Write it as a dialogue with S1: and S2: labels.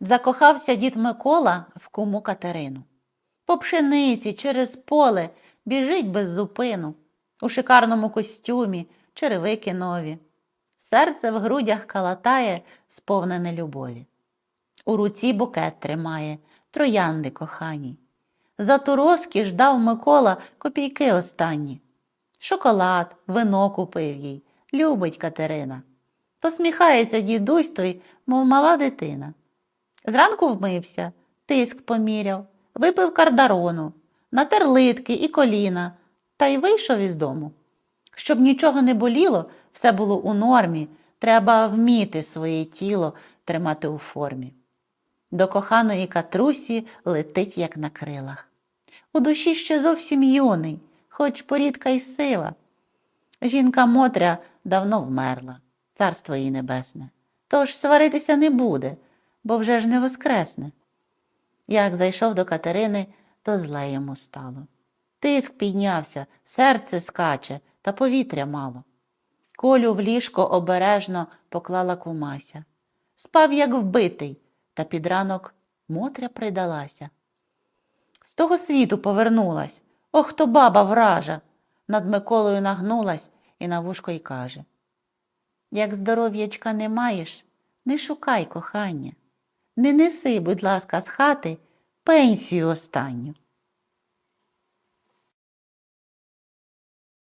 S1: Закохався дід Микола в куму Катерину. По пшениці через поле біжить без зупину, у шикарному костюмі, черевики нові. Серце в грудях калатає, сповнене любові. У руці букет тримає, троянди кохані. За ту розкіш дав Микола копійки останні. Шоколад, вино купив їй, любить Катерина. Посміхається дідусь той, мов мала дитина. Зранку вмився, тиск поміряв, випив кардарону, натер литки і коліна, та й вийшов із дому. Щоб нічого не боліло, все було у нормі, треба вміти своє тіло тримати у формі. До коханої катрусі летить, як на крилах. У душі ще зовсім юний, хоч порідка й сива. Жінка Мотря давно вмерла, царство їй небесне. Тож сваритися не буде, бо вже ж не воскресне. Як зайшов до Катерини, то зле йому стало. Тиск піднявся, серце скаче, та повітря мало. Колю в ліжко обережно поклала кумася. Спав, як вбитий, та під ранок Мотря придалася. З того світу повернулась. Ох, то баба вража. Над Миколою нагнулась і на вушко й каже. Як здоров'ячка не маєш, не шукай кохання. Не неси, будь ласка, з хати пенсію останню.